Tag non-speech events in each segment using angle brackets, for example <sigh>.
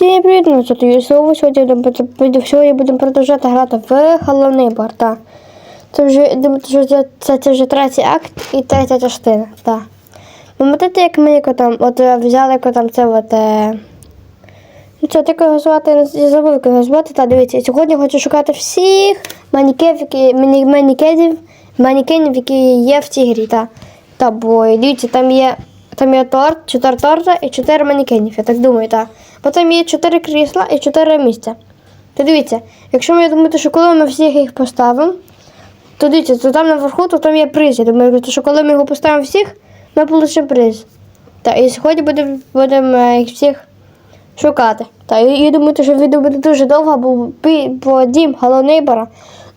Всім привіт, ну це Юрій Слово. Сьогодні сьогодні будемо продовжувати грати в головний бар, так. Це вже, це, це, це вже третій акт і третя частина, так. Пам'ятаєте, як ми яко там, от е, взяли яко там це от, е... Ну це таке його звати, я забув, його звати, та дивіться, сьогодні хочу шукати всіх манікенів, які, мані- манікенів, манікенів, які є в цій грі, так. Та, бо дивіться, там є там є торт, чотири торта і чотири манекенів, я так думаю, так. Бо там є чотири крісла і чотири місця. Та дивіться, якщо ми думаєте, що коли ми всіх їх поставимо, то дивіться, то там наверху, то там є приз. Я думаю, що коли ми його поставимо всіх, ми отримаємо приз. Та, і сьогодні будемо будем, е, їх всіх шукати. Та, і, і думаю, що відео буде дуже довго, бо, бо дім головний бара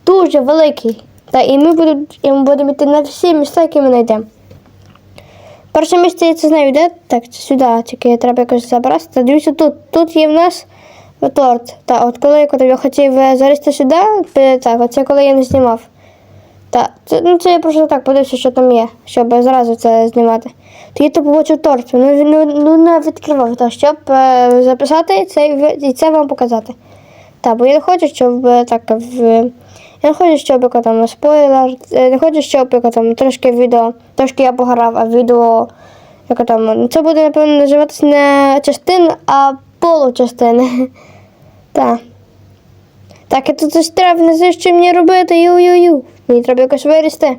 дуже великий. Та, і ми будемо, будемо йти на всі місця, які ми знайдемо. Перше місце я це знаю, де? Так, сюди, тільки треба якось забрати. Та дивіться, тут, тут є в нас торт. Та, от коли я хотів е, залізти сюди, так, оце коли я не знімав. Та, це, ну, це я просто так подивився, що там є, щоб зразу це знімати. Тоді ти побачив торт, ну, ну, ну не відкривав, та, щоб е, записати це і це вам показати. Так, бо я не хочу, щоб е, так в. Я не хочу, щоб там спойлер, е, не хочу, щоб там трошки відео, трошки я пограв, а відео, яко там, ну, це буде, напевно, називатися не частина, а получастини. <laughs> Так. Так, і тут щось треба, не знаю, що мені робити, ю-ю-ю. Мені треба якось вилізти.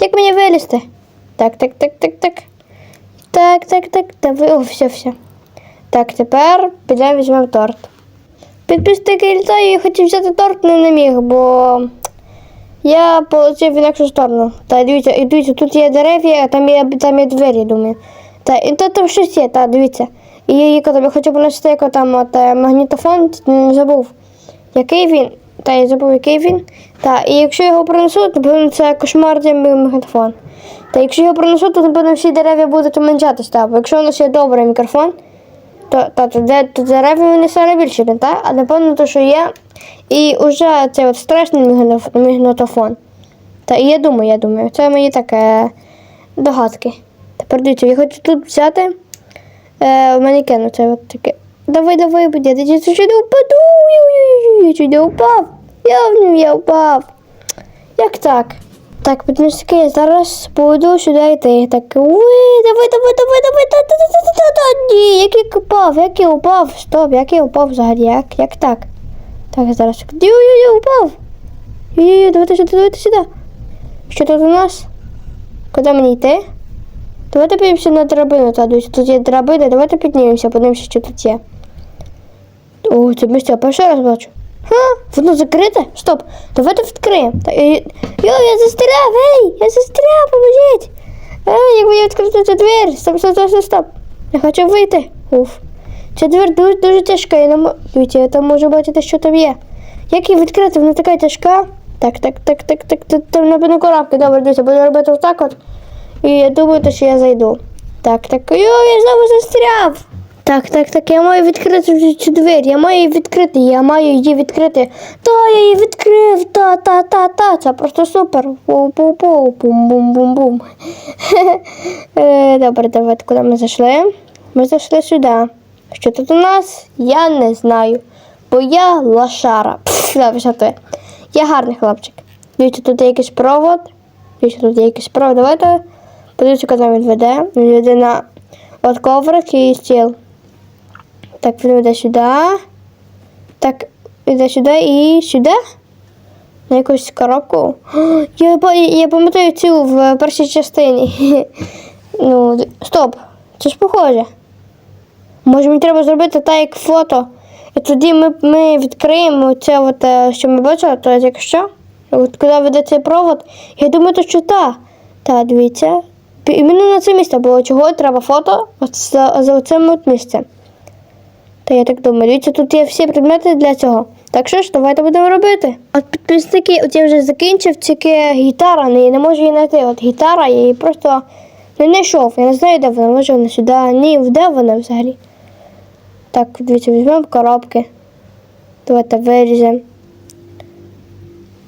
Як мені вилізти? Так, так, так, так, так. Так, так, так, так, ви- о, все, все. Так, тепер підемо візьмемо торт. Підписники літаю, я хотів взяти торт, але не міг, бо я полетів в інакшу сторону. Та дивіться, і дивіться, тут є дерев'я, а там є, там є двері, думаю. Та і то там щось є, та дивіться. І я, я хочу принести яко там от, е, магнітофон, не забув. Який він? Та я забув, який він. Та, і якщо його принесу, то напевно, це кошмарний магнітофон. Та якщо його принесу, то напевно всі дерев'я будуть бо якщо у нас є добрий мікрофон, то, то, то, де, то дерев'я вони саме більше, так? А напевно, то, що є. І вже цей от страшний магнітофон. Та і я думаю, я думаю, це мої таке догадки. Тепер дивіться, я хочу тут взяти е, манекен, це от таке. Давай, давай, будь я чуть не впаду. Я чуть не впав. Я в ньому я впав. Як так? Так, підмістки, зараз буду сюди йти. Так, ой, давай, давай, давай, давай, та, та, та, та, та, та, ні, як я упав, як я упав, стоп, як я упав взагалі, як, як так? Так, зараз, ой, ой, я упав. Ой, давайте сюди, давайте сюди. Що тут у нас? Куди мені йти? Давайте піднімемося на драбину, та, тут є драбина, давайте піднімемося, подивимося, що тут є. О, це місце я перший раз бачу. Ха, воно закрите? Стоп, давайте відкриємо. І- Йо, я застряв, ей, я застряв, поможіть. Ей, як мені відкрити цю двері? Стоп, стоп, стоп, стоп, стоп. Я хочу вийти. Уф. Ця двері дуже, дуже тяжка, я не можу. Я там можу бачити, що там є. Як її відкрити? Вона така тяжка. Так, так, так, так, так, так, там напевно коробки. Добре, дивіться, буду робити отак от. І я думаю, що я зайду. Так, так, йо, я знову застряв. Так, так, так, я маю відкрити цю- двері, я маю її відкрити, я маю її відкрити. Та, я її відкрив, та, та, та, та, це просто супер. Пу-пу-пу, бум-бум-бум-бум. <laughs> Е, Добре, давайте, куди ми зайшли? Ми зайшли сюди. Що тут у нас? Я не знаю. Бо я лошара. Пф, Добре? Я гарний хлопчик. Дивіться, тут є якийсь провод. Дивіться, тут є якийсь провод. Давайте подивіться, куди він веде. Він веде на от коврик і стіл. Так, він веде сюди. Так, іде сюди і сюди. На якусь коробку. О, Я, я пам'ятаю цю в першій частині. <laughs> Ну, стоп. Це ж похоже. Може мені треба зробити так, як фото. І тоді ми, ми відкриємо це, от, е, що ми бачили, то якщо. От куди веде цей провод. Я думаю, то що та. Та, дивіться. Іменно на це місце, бо чого треба фото от за, за цим місцем. Та я так думаю, тут є всі предмети для цього. Так що ж, давайте будемо робити. От підписники, от я вже закінчив, тільки гітара, не, я не можу її знайти. От гітара, я її просто не знайшов. Я не знаю, де вона, може вона сюди. Ні, де вона взагалі. Так, дивіться, візьмемо коробки. Давайте виріжемо.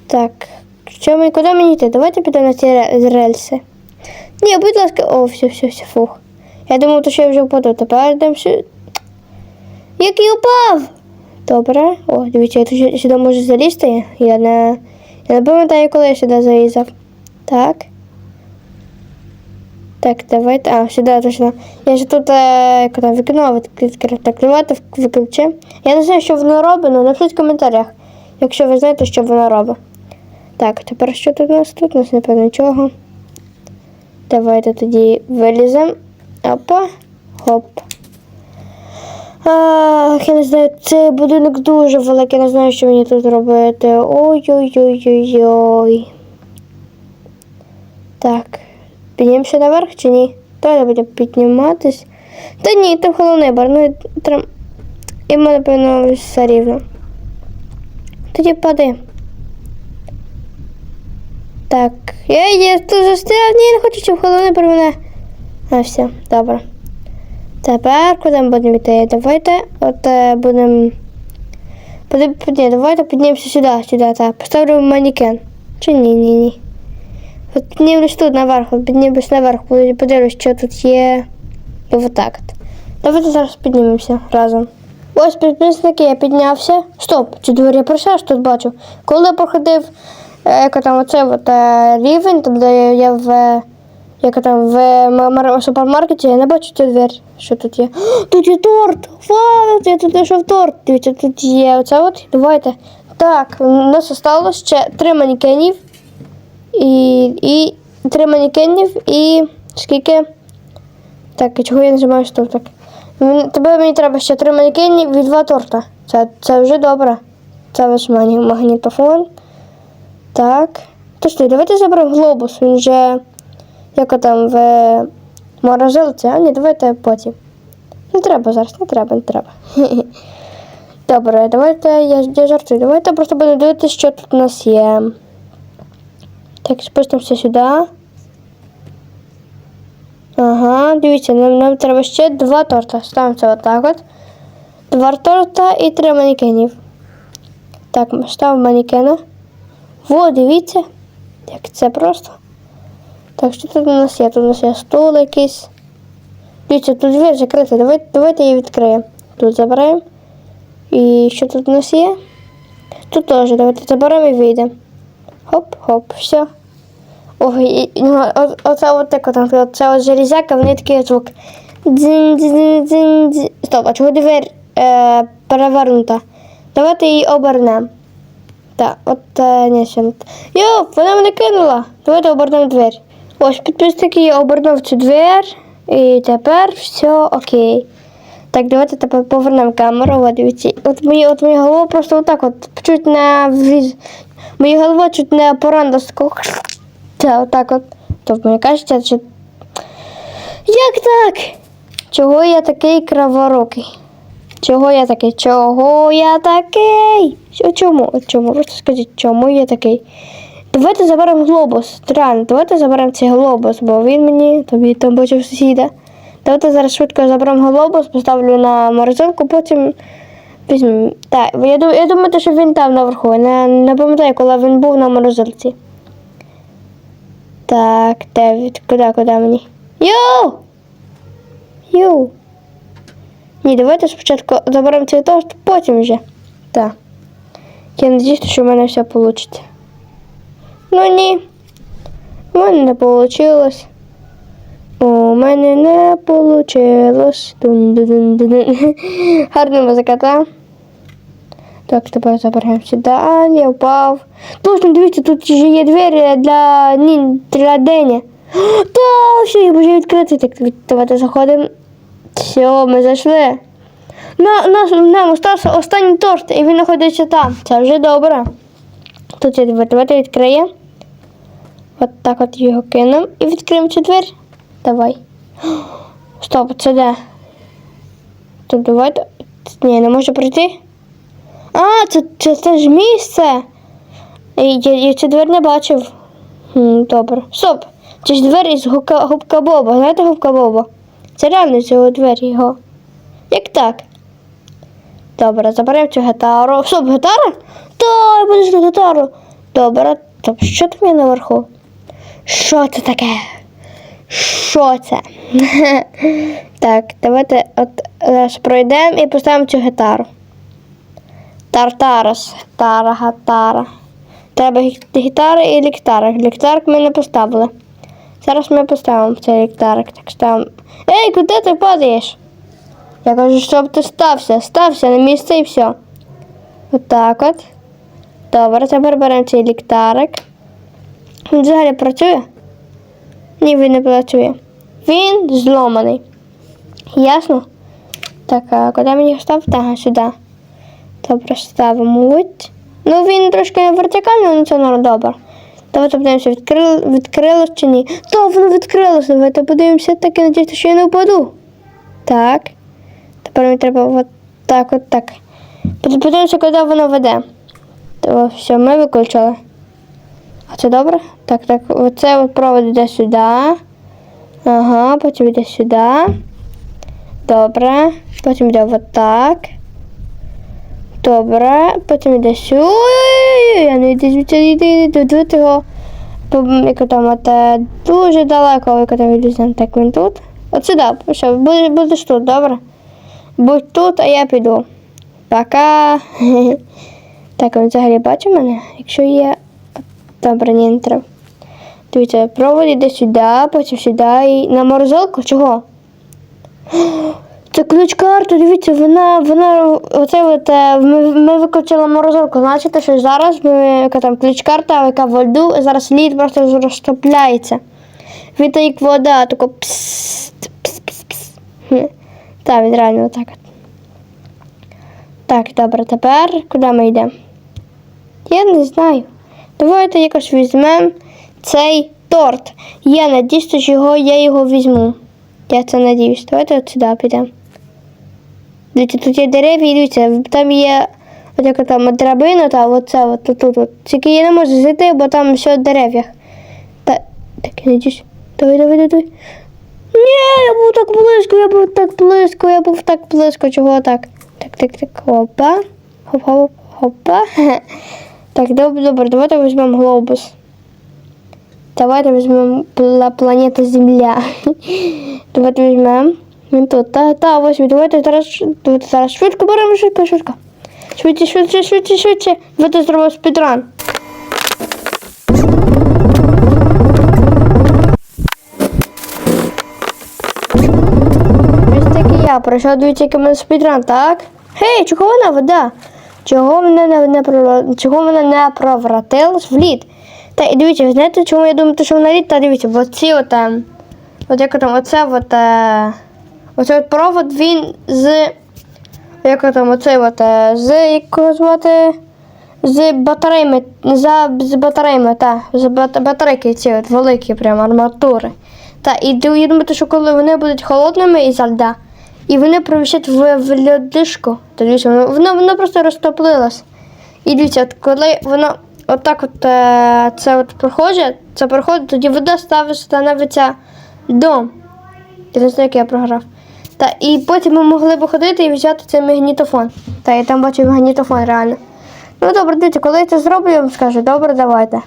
Так. Що мені, куди мені йти? Давайте підемо на ці рельси. Ні, будь ласка, о, все, все, все, фух. Я думав, то, що я вже впаду. Тепер йдемо сюди. Як я упав? Добре. О, дивіться, я тут сюди можу залізти. Я не, я не пам'ятаю, коли я сюди залізав. Так. Так, давайте. А, сюди точно. Я ж тут е, вікно відкрив. Так, давайте виключимо. Я не знаю, що воно робить, але напишіть в коментарях, якщо ви знаєте, що воно робить. Так, тепер що тут у нас? Тут у нас напевно нічого. Давайте тоді виліземо. Опа. Хоп. Ах, я не знаю, цей будинок дуже великий, не знаю, що мені тут робити. Ой-ой-ой-ой-ой. Так. Піднімемося наверх чи ні? Давайте будемо підніматись. Та ні, там головний бар. Ну, трам... І ми, напевно, все рівно. Тоді падаємо. Так. Я, я тут застряв, ні, не хочу, щоб головний бар мене. А, все, добре. Тепер куди ми будемо йти? Давайте от е, будемо. Ні, давайте піднімемося сюди, сюди, так. Поставлю манікен. Чи ні, ні, ні. От піднімемось тут наверх, от піднімемось наверх, подивлюсь, що тут є. І отак от. Давайте зараз піднімемося разом. Ось підписники, я піднявся. Стоп, ці двері я пройшов, тут бачу. Коли я проходив е, там оцей от, е, рівень, там, де я в. Е, Як там в супермаркеті, я не бачу цю двері, що тут є. <gasps> Тут є торт! Вау, я тут знайшов торт. Дивіться, тут є оце от. Давайте. Так, у нас осталось ще три манекенів. І, і три манекенів і скільки. Так, і чого я нажимаю стоп так? Тебе мені треба ще три манекенів і два торта. Це, це вже добре. Це наш магнітофон. Так. Точно, давайте заберемо глобус. Він же як там в морозилці, а ні, давайте потім. Не треба зараз, не треба, не треба. <laughs> Добре, давайте я, я жартую. Давайте просто будемо дивитися, що тут у нас є. Так, спустимося сюди. Ага, дивіться, нам, нам треба ще два торта. Ставимо це отак от. Два торта і три манекенів. Так, ставимо манекена. Во, дивіться, як це просто. Так, що тут у нас є? Тут у нас є стул якийсь. Дивіться, тут двері закрита. Давайте, давайте її відкриємо. Тут заберемо. І що тут у нас є? Тут теж. Давайте заберемо і вийдемо. Хоп-хоп, все. Ой, і, ну, оце от так от, оце от железяка, вони такий звук. Дзинь, дзинь, дзинь, дзинь. Стоп, а чого двері е, перевернута? Давайте її обернемо. Так, от е, ні, ще не. т- Йо, вона мене кинула. Давайте обернемо двері. Ось підписники я обернув цю двер. І тепер все окей. Так, давайте тепер повернемо камеру. От, дивіться. От мені, от моя голова просто отак от чуть не вріз. Моя голова чуть не поранда. Це отак от. Тобто мені кажеться, що. Як так? Чого я такий краворукий? Чого я такий? Чого я такий? Чому? Чому? Просто скажіть, чому я такий? Давайте заберемо глобус. Реально, давайте заберемо цей глобус, бо він мені тобі там бачив сусіда. Давайте зараз швидко заберемо глобус, поставлю на морозилку, потім візьмемо. Так, я думаю, я думаю, що він там наверху. Не, не пам'ятаю, коли він був на морозилці. Так, де від куди, куди мені? Йоу! Йоу! Ні, давайте спочатку заберемо цей торт, потім вже. Так. Я надіюсь, що в мене все вийде. Ну ні. У мене не вийшло. У мене не вийшло. Гарна музика, так? Так, тепер заберемо сюди. Я впав. Точно, дивіться, тут ще є двері для, ні, для Дені. Та, все, я вже відкритий. Так, давайте заходимо. Все, ми зайшли. На, на, нам остався останній торт, і він знаходиться там. Це вже добре. Тут двері. Давайте відкриємо. От так от його кинемо і відкриємо цю двері. Давай. Стоп, це де? Тут давайте. Ні, не можу пройти. А, це, це, це ж місце. Я, я цю двері не бачив. Хм, добре. Стоп. Це ж двері з губка, губка Боба. Знаєте губка Боба? Це реально цього двері його. Як так? Добре, заберемо цю гітару. Стоп, гітара? Та, я буду гітару. Добре, то що там є наверху? Що це таке? Що це? <laughs> так, давайте от зараз пройдемо і поставимо цю гітару. Тартарас. Тара, гатара. Треба гітара і ліктарик. Ліктарик ми не поставили. Зараз ми поставимо цей ліктарик. Так ставимо. Ей, куди ти падаєш? Я кажу, щоб ти стався. Стався на місце і все. Отак от. Добре, тепер беремо цей ліктарик. Він взагалі працює? Ні, він не працює. Він зломаний. Ясно? Так, а куди мені ставити? Ага, сюди. Добре, ставимо. Ну, він трошки вертикальний, але це норм добре. Давайте подивимося, відкрили, відкрилось чи ні. То воно відкрилося. Давайте подивимося, так і надіюся, що я не впаду. Так. Тепер мені треба от так, от так. Под- Подивимося, куди воно веде. То, все, ми виключили. А це добре? Так, так, оце от провод йде сюди. Ага, потім йде сюди. Добре. Потім йде отак. Добре. Потім йде сюди. Я не йду звідси, йди, йди, йди, йди його. Пом- Як там от, е, дуже далеко, як там йду, так він тут. От сюди, що, будеш, будеш тут, добре? Будь тут, а я піду. Пока. <laughs> Так, він взагалі бачить мене? Якщо є. Добре, не треба. Дивіться, провод іде сюди, потім сюди і на морозилку. Чого? Це ключ карта, дивіться, вона, вона, оце от, е, ми, ми викочили морозилку. Значить, що зараз ми, яка там ключ карта, яка в льду, зараз лід просто розтопляється. Він як вода, тако пс, пс, пс, пс. Так, він реально отак. от. Так, добре, тепер куди ми йдемо? Я не знаю. Давайте якось візьмемо цей торт. Я надіюсь, що його, я його візьму. Я це надіюсь. Давайте от сюди підемо. Дивіться, тут є дерев'я, і дивіться, там є от яка там драбина, та оце от тут, тут. Тільки я не можу зайти, бо там все в дерев'ях. Та, так, я надіюсь. Давай, давай, давай. Ні, я був так близько, я був так близько, я був так близько, чого так? Так, так, так, хопа. Хоп, хоп, хопа. <laughs> Так, добре, давайте візьмемо глобус. Давайте візьмемо пла- планета Земля. <laughs> Давайте візьмемо. Він тут. Та, та, ось. Давайте зараз, давайте зараз швидко беремо, швидко, швидко. Швидше, швидше, швидше, швидше. Давайте зробимо спідран. Ось так і я пройшов, дивіться, який у мене спідран, так? Гей, чого вода? Чого мене не, чого мене не провратилась в лід? Та і дивіться, знаєте, чому я думаю, що вона лід? Та дивіться, бо ці от, от як там, оце от, е, оцей от провод, він з, як там, оцей от, з, як його звати, з батареями, за, з батареями, та, з бат, батарейки ці от великі прям арматури. Та, і я думаю, що коли вони будуть холодними із льда, і вони провищать в, в льодишку, то дивіться, воно, воно, воно просто розтоплилось. І дивіться, от коли воно отак от е, це от проходить, це проходить, тоді вода становиться дом. Я не знаю, як я програв. Та, і потім ми могли б ходити і взяти цей магнітофон. Та я там бачив магнітофон реально. Ну добре, дивіться, коли я це зроблю, я вам скажу, добре, давайте.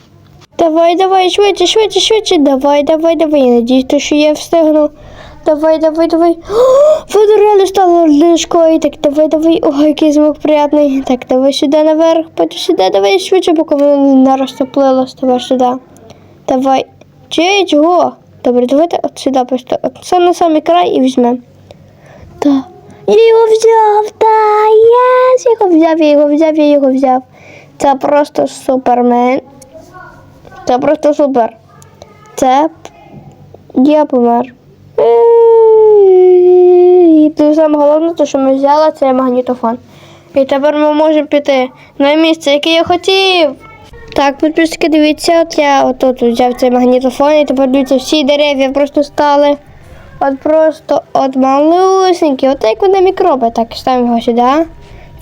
Давай, давай, швидше, швидше, швидше, давай, давай, давай. Я надіюсь, що я встигну. Давай, давай, давай. Реально стало лишкою. Так, давай, давай. Ой, який звук приятний. Так, давай сюди наверх, потім сюди, давай швидше, поки воно не розтоплилось. Давай сюди. Давай. Чи чого? Добре, давайте от сюди просто. От сам на самий край і візьмемо. Так. Я його взяв, та я його взяв, я його взяв, я його взяв. Це просто супермен. Це просто супер. Це я помер. І те саме головне, те, що ми взяли, це магнітофон. І тепер ми можемо піти на місце, яке я хотів. Так, підписки, дивіться, от я отут взяв цей магнітофон, і тепер дивіться, всі дерев'я просто стали. От просто от малюсенькі, от як вони мікроби. Так, ставимо його сюди.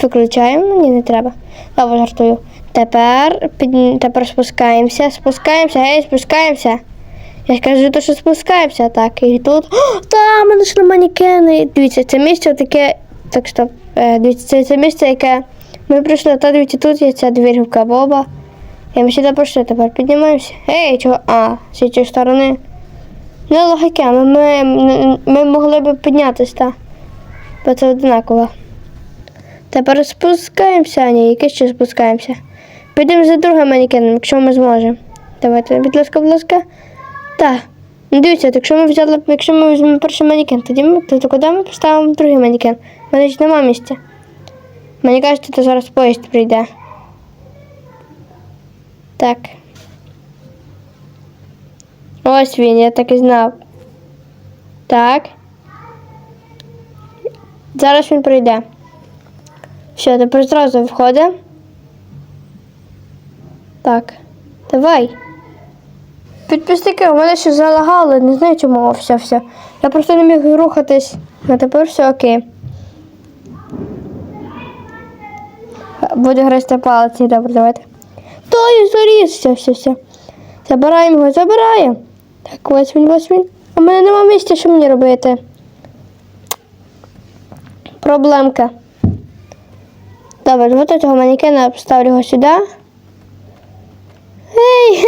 Виключаємо, ні, не треба. Добре, жартую. Тепер, під... тепер спускаємося, спускаємося, гей, спускаємося. Я кажу, то, що спускаємося, так. І тут. Там мене ж манекени. Дивіться, це місце таке. Так, стоп. Е, дивіться, це, це місце, яке ми прийшли, та дивіться, тут є ця двірка Боба. І ми сюди прийшли, тепер піднімаємося. Ей, чого? А, з цієї сторони. Не логіки, ми, ми, ми могли б піднятися, так? Бо це однаково. Тепер спускаємося, ні, яке ще спускаємося. Підемо за другим манекеном, якщо ми зможемо. Давайте, будь ласка, будь ласка. Так. Ну, дивіться, якщо ми взяли, якщо ми візьмемо перший манекен, тоді ми, то куди ми поставимо другий манекен? У мене ж нема місця. Мені кажуть, що зараз поїзд прийде. Так. Ось він, я так і знав. Так. Зараз він прийде. Все, тепер зразу входить. Так. Давай. Підписники, у мене ще залагало, не знаю чому все, все. Я просто не міг рухатись, а тепер все окей. Буде грести палець, добре, давайте. Той заріз, все, все, все. Забираємо його, забираємо. Так, ось він, ось він. У мене нема місця, що мені робити. Проблемка. Добре, от цього манекена поставлю його сюди. Ей,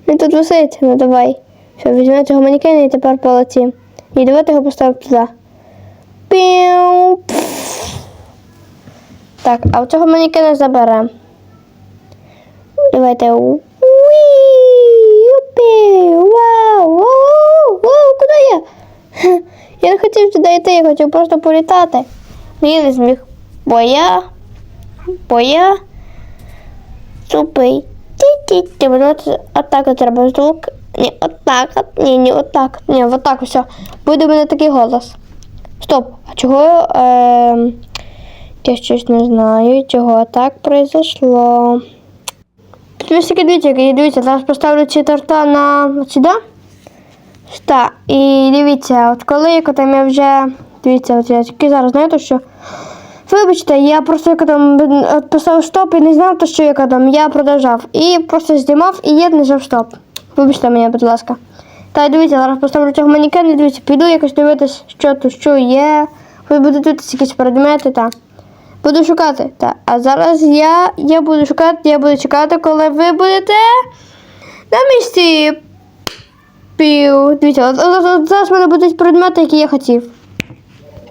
<laughs> він тут висить, ну давай. Все, візьмемо цього манекена і тепер полетім. І давайте його поставимо туди. Піу. Так, а цього манекена заберемо. Давайте. Уі, Юпі, вау, вау, вау, куди я? <laughs> Я не хотів туди йти, я хотів просто політати. Я не зміг. Бо я. Бо я. Тупий. Ті-ті-ті, отак от треба звук. Ні, отак от. Ні, ні, отак. Ні, отак все. Буде в мене такий голос. Стоп, а чого? Е, я щось не знаю, чого так произошло. Підписники, дивіться, дивіться, зараз поставлю ці торта на сюди. Так, і дивіться, от коли там я вже. Дивіться, от я тільки зараз знаю, то що. Вибачте, я просто як там поставив стоп і не знав, то що я там. Я продовжав. І просто знімав і я не стоп. Вибачте мене, будь ласка. Та й дивіться, зараз поставлю цього манекена, дивіться, піду якось дивитись, що тут, що є. Ви будете дивитися якісь предмети, так. Буду шукати. Так. А зараз я, я буду шукати, я буду чекати, коли ви будете на місці. Пів. Дивіться, от зараз в мене будуть предмети, які я хотів.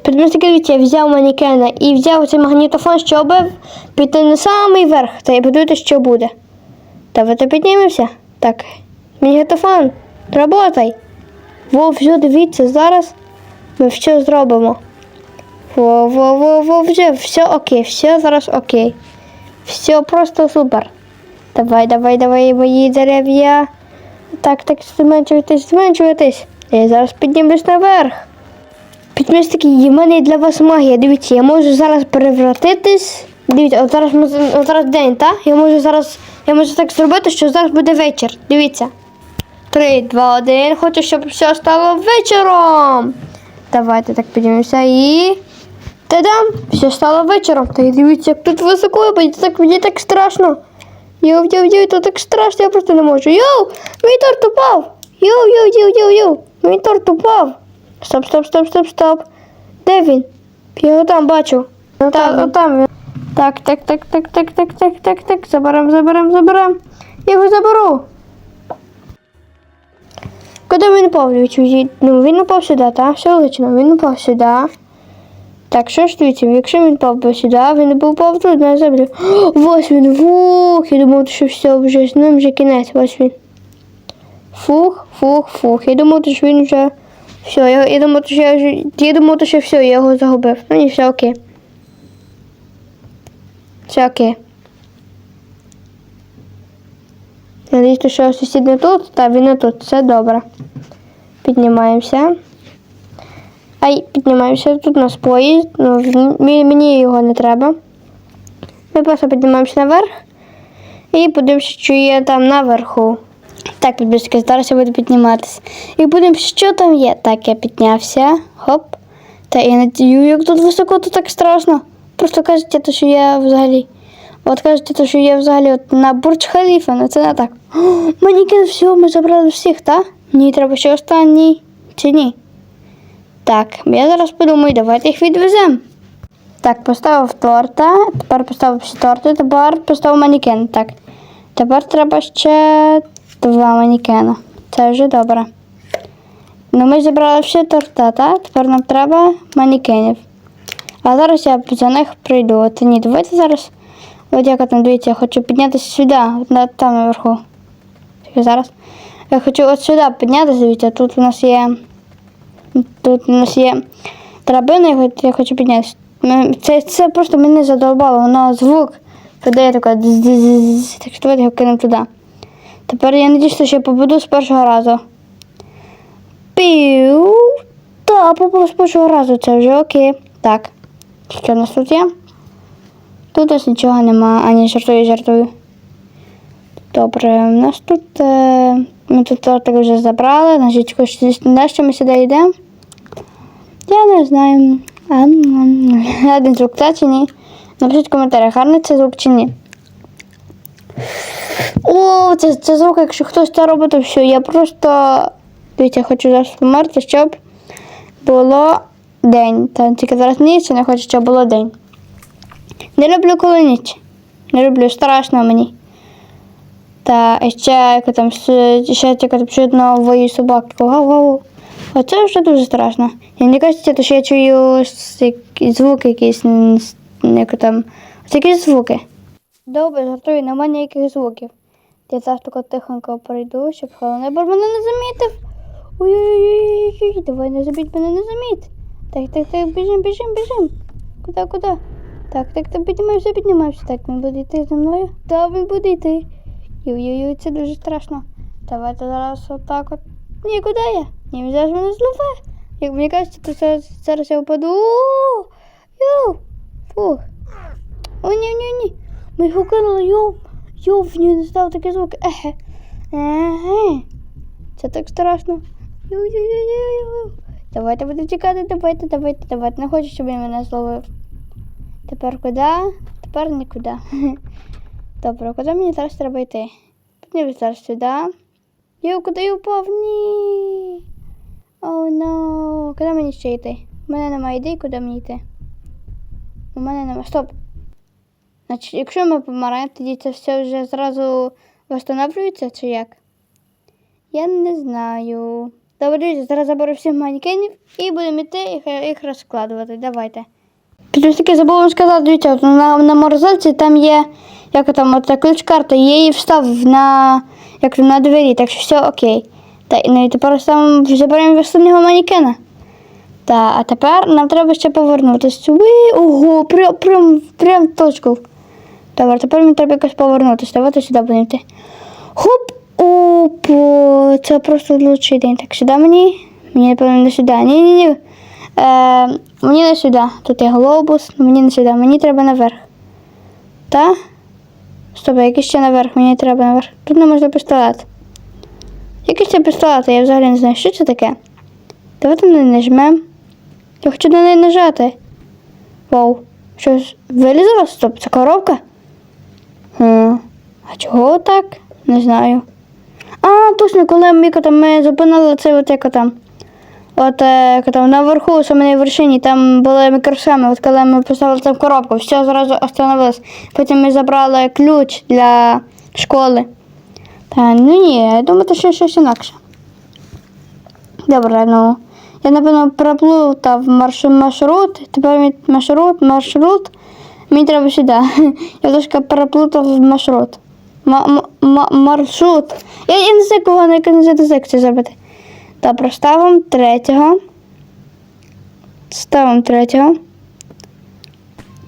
Предмети, я взяв манекена і взяв цей магнітофон, щоб піти на самий верх. Та й подивитися, що буде. Давайте піднімемося. Так. Магнітофон, работай. Во, все, дивіться, зараз ми все зробимо. Во, во, во, во, вже все окей, все зараз окей. Все просто супер. Давай, давай, давай, мої дерев'я. Так, так, зменшуйтесь, зменшуйтесь. Я зараз піднімусь наверх. Підписники, є в мене є для вас магія. Дивіться, я можу зараз перевратитись. Дивіться, от зараз, от зараз день, так? Я можу зараз. Я можу так зробити, що зараз буде вечір. Дивіться. Три, два, один. Хочу, щоб все стало вечором. Давайте так піднімемося і. Та-дам! Все стало вечором. Та дивіться, як тут високо, мені так, мені так страшно. Йоу, йоу, йоу, то так страшно, я просто не можу. Йоу, мій торт упав. Йоу, йоу, йоу, йоу, йоу. Мій торт упав. Стоп, стоп, стоп, стоп, стоп. Де він? Я його там бачу. Так, отам він. Так, так, так, так, так, так, так, так, так. Заберем, заберем, заберем. Я його заберу. Куди він упав, Львович? Ну, він упав сюди, так? Все логічно, він упав сюди. Так, що ж дивіться, якщо він впав би сюди, він би упав тут на землю. <gasps> Ось він, вух, я думав, що все, вже з ним вже кінець, ось він. Фух, фух, фух. Я думав, що він вже. Все, я, я думав, що я вже. Я думав, що все, я його загубив. Ну ні, все окей. Все окей. Надіюсь, що сусід не тут, та він не тут. Все добре. Піднімаємося. Ай, піднімаємося. Тут у нас поїзд. Ну, мені його не треба. Ми просто піднімаємося наверх. І подивимося, що є там наверху. Так, підписники, зараз я буду підніматися. І подивимося, що там є. Так, я піднявся. Хоп. Та я надію, як тут високо, то так страшно. Просто кажете, то, що я взагалі. От кажете, то, що я взагалі от на Бурдж Халіфа, ну це не так. Манекен, все, ми забрали всіх, так? Ні, треба ще останній. Чи ні? Так, я зараз подумаю, давайте їх відвеземо. Так, поставив торта, тепер поставив всі торти, тепер поставив манекен. Так. Тепер треба ще два манекена. Це вже добре. Ну, ми зібрали всі торта, так? Тепер нам треба манекенів. А зараз я за них прийду. От ні, давайте зараз. От як там дивіться, я хочу піднятися сюди, от там наверху. Тільки зараз. Я хочу от сюди піднятися, дивіться, тут у нас є. Тут у нас є драбина, я хочу- я піднятися. Це, це просто мене задолбало, воно звук видає таке дзз-дзз-дзз. Так що давайте його кинемо туди. Тепер я надіюсь, що я побуду з першого разу. Піу. Та, попав з першого разу, це вже окей. Так. Що у нас тут є? Тут ось нічого нема, ані жартую, жартую. Добре, у нас тут. Е, ми тут тортик вже забрали, значить, хоч на що ми сюди йдемо? Я не знаю. Один звук та чи ні? Напишіть в коментарях, гарний це звук чи ні. О, це, це звук, якщо хтось це робить, то все. Я просто. Дивіться, хочу зараз померти, щоб було день. Та тільки зараз ніч, і не хочу, щоб було день. Не люблю коли ніч. Не люблю, страшно мені. Та ще як там ще тільки там чутно вою собак. Гау, гау. А це вже дуже страшно. І мені кажеться, то що я чую звуки якісь, як там. Ось звуки. Добре, жартую, немає ніяких звуків. Я зараз тако тихонько прийду, щоб бо мене не замітив. Ой-ой-ой, давай не забіть мене не заміт. Так, так, так, біжим, біжим, біжим. Куди, куди? Так, так, так, піднімаємося, піднімаємося. Так, він буде йти за мною. Так, він буде йти. Ой-ой-ой, це дуже страшно. Давайте зараз отак от. Ні, куди я? Ні, він зараз мене злове. Як мені кажеться, то зараз, зараз я впаду. Йоу! Фух. О, ні, ні, ні. Ми його кинули, йоу. Йоу, в нього не став такий звук. Ехе. Еге. Це так страшно. Давайте будемо тікати, давайте, давайте, давайте. Не хочу, щоб він мене зловив. Тепер куди? Тепер нікуди. <laughs> Добре, куди мені зараз треба йти? Мені зараз сюди. Йо, куди я упав? Ні. О, но. Куди мені ще йти? У мене немає ідей, куди мені йти. У мене немає. Стоп. Значить, якщо ми помираємо, тоді це все вже зразу встановлюється чи як? Я не знаю. Добре, зараз заберу всіх манекенів і будемо йти їх, їх розкладувати. Давайте. Таки забув вам сказати, дивіться, от на, на морозильці там є, як там, от ключ-карта, я її встав на, як на двері, так що все окей. Та, ну, і тепер сам заберемо останнього манекена. Та, а тепер нам треба ще повернутися. Ого, прям, прям, прям точку. Добре, тепер мені треба якось повернутися. Давайте сюди будемо. Хоп! Опа, це просто лучший день. Так, сюди мені. Мені, напевно, не сюди. Ні, ні, ні. Е, мені не сюди. Тут є глобус, мені не сюди. Мені треба наверх. Та? Стоп, який ще наверх? Мені треба наверх. Тут не можна пістолет. Який ще пістолет? Я взагалі не знаю, що це таке. Давайте не нажмем. Я хочу на неї нажати. Вау. Щось вилізло? Стоп, це коробка? А чого так? Не знаю. А, точно, коли ми, там, ми зупинили цей от як там. От е, як там наверху, саме на вершині, там були мікросхеми. От коли ми поставили там коробку, все зразу остановилось. Потім ми забрали ключ для школи. Та ну ні, я думаю, це ще щось інакше. Добре, ну. Я, напевно, проплутав маршрут. Тепер маршрут, маршрут. Мені треба сюди. <laughs> Я трошки переплутав маршрут. Маршрут. Я, я не знаю, кого на яку секцію зробити. Добре, ставимо третього. Ставимо третього.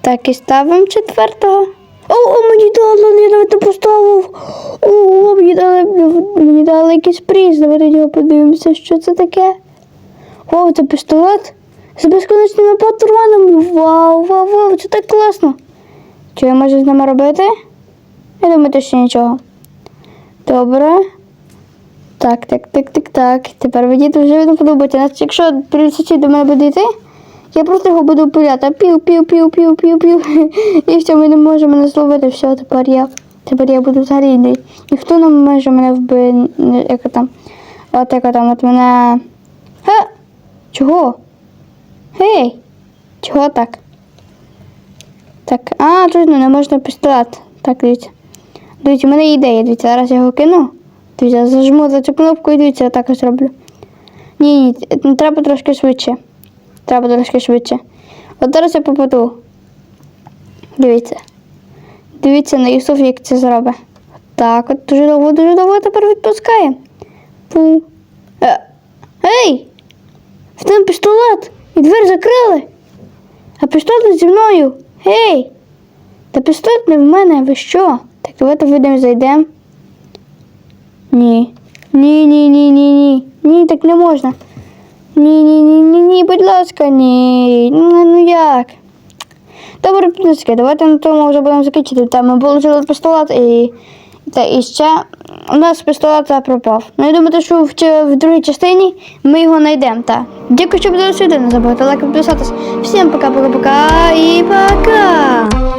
Так, і ставимо четвертого. О, о, мені дали, я навіть не поставив. О, мені дали, мені дали якийсь приз. Давайте його подивимося, що це таке. О, це пістолет з безконечними патронами. Вау, вау, вау, це так класно. Що я можу з ними робити? Я думаю, то нічого. Добре. Так, так, так, так, так. Тепер мені дуже не подобається. Значить, Якщо поліцейський до мене буде йти, я просто його буду пиляти. Пів, пів, пів, пів, пів, пів. І все, ми не можемо мене зловити. Все, тепер я. Тепер я буду взагалі. ні- Ніхто не може мене вбити. Як там. От як там, от мене. Ха! Чого? Гей! Чого так? Так, а, точно, не можна пістолет. Так, дивіться. Дивіться, у мене ідея, дивіться, зараз я його кину. Дивіться, зажму за цю кнопку і дивіться, я так ось роблю. Ні, ні, т- треба трошки швидше. Треба трошки швидше. От зараз я попаду. Дивіться. Дивіться на Юсуф, як це зробить. Так, от дуже довго, дуже довго тепер відпускає. Пу. Ей! В тебе пістолет! І двері закрили. А пістолет зі мною. Ей! Та пістолет не в мене, ви що? Так, давайте вийдемо зайдемо. Ні. Ні, ні, ні, ні, ні. Ні, так не можна. Ні, ні, ні, ні, ні, будь ласка, ні. Ну, ну як? Добре, підписки, давайте на тому вже будемо закінчити. Там ми положили пістолет і, та, і ще у нас пістолет пропав. Ну, я думаю, що в, в другій частині ми його знайдемо. Та. Дякую, що подивилися відео. Не забудьте лайк, підписатись. Всім пока-пока-пока і пока!